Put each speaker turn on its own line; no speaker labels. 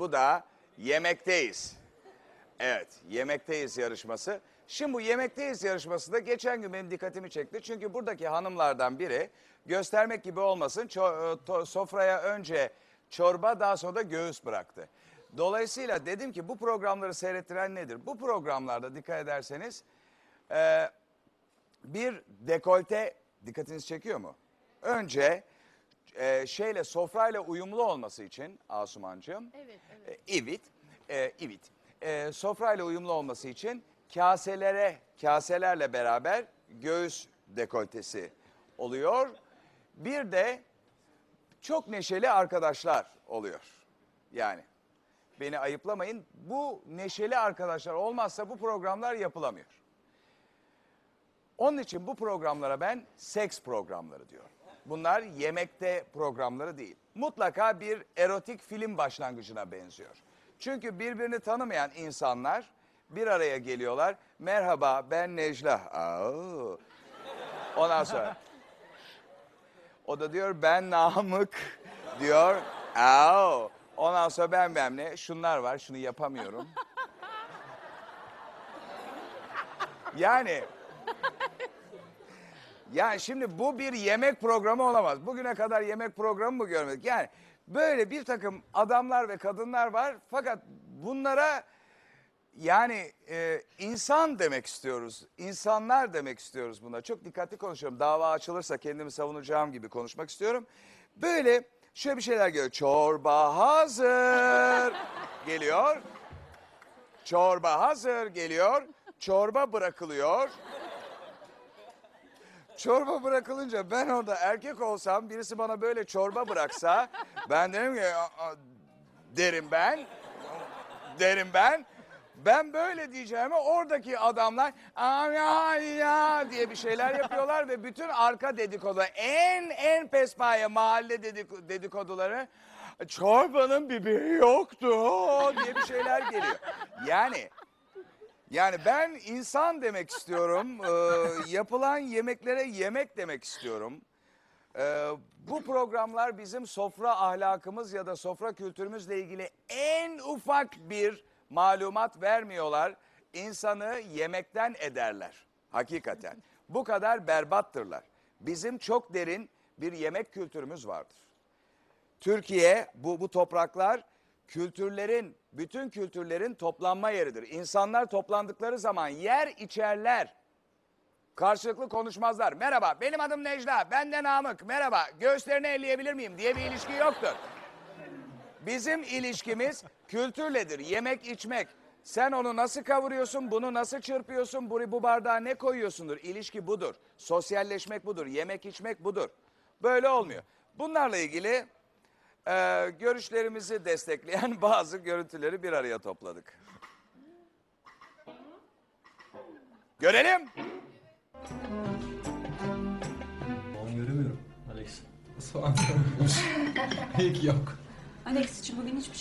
Bu da yemekteyiz. Evet, yemekteyiz yarışması. Şimdi bu yemekteyiz yarışması da geçen gün benim dikkatimi çekti. Çünkü buradaki hanımlardan biri göstermek gibi olmasın e, sofraya önce çorba daha sonra da göğüs bıraktı. Dolayısıyla dedim ki bu programları seyrettiren nedir? Bu programlarda dikkat ederseniz e, bir dekolte dikkatinizi çekiyor mu? Önce e, şeyle sofrayla uyumlu olması için Asumancığım.
Evet, evet.
E, evet. E, evet. E, sofrayla uyumlu olması için kaselere, kaselerle beraber göğüs dekoltesi oluyor. Bir de çok neşeli arkadaşlar oluyor. Yani beni ayıplamayın. Bu neşeli arkadaşlar olmazsa bu programlar yapılamıyor. Onun için bu programlara ben seks programları diyorum. Bunlar yemekte programları değil. Mutlaka bir erotik film başlangıcına benziyor. Çünkü birbirini tanımayan insanlar bir araya geliyorlar. Merhaba ben Necla. Aa. Ondan sonra o da diyor ben Namık diyor. Aa. Ondan sonra ben ben ne? Şunlar var şunu yapamıyorum. Yani yani şimdi bu bir yemek programı olamaz. Bugüne kadar yemek programı mı görmedik? Yani böyle bir takım adamlar ve kadınlar var fakat bunlara yani e, insan demek istiyoruz. İnsanlar demek istiyoruz buna. Çok dikkatli konuşuyorum. Dava açılırsa kendimi savunacağım gibi konuşmak istiyorum. Böyle şöyle bir şeyler geliyor. Çorba hazır geliyor. Çorba hazır geliyor. Çorba bırakılıyor. Çorba bırakılınca ben orada erkek olsam birisi bana böyle çorba bıraksa ben derim ki derim ben derim ben. Ben böyle diyeceğime oradaki adamlar "Aa, ya ya diye bir şeyler yapıyorlar ve bütün arka dedikodu en en pespaye mahalle dedik- dedikoduları çorbanın biberi yoktu diye bir şeyler geliyor. Yani yani ben insan demek istiyorum. Ee, yapılan yemeklere yemek demek istiyorum. Ee, bu programlar bizim sofra ahlakımız ya da sofra kültürümüzle ilgili en ufak bir malumat vermiyorlar. İnsanı yemekten ederler. Hakikaten. Bu kadar berbattırlar. Bizim çok derin bir yemek kültürümüz vardır. Türkiye bu bu topraklar kültürlerin bütün kültürlerin toplanma yeridir. İnsanlar toplandıkları zaman yer içerler. Karşılıklı konuşmazlar. Merhaba benim adım Necla ben de Namık. Merhaba göğüslerini elleyebilir miyim diye bir ilişki yoktur. Bizim ilişkimiz kültürledir. Yemek içmek. Sen onu nasıl kavuruyorsun, bunu nasıl çırpıyorsun, bu, bu bardağa ne koyuyorsundur. İlişki budur. Sosyalleşmek budur. Yemek içmek budur. Böyle olmuyor. Bunlarla ilgili e, görüşlerimizi destekleyen bazı görüntüleri bir araya topladık. Görelim.
Soğan göremiyorum.
Alex.
Soğan. Peki yok.
Alex için bugün hiçbir şey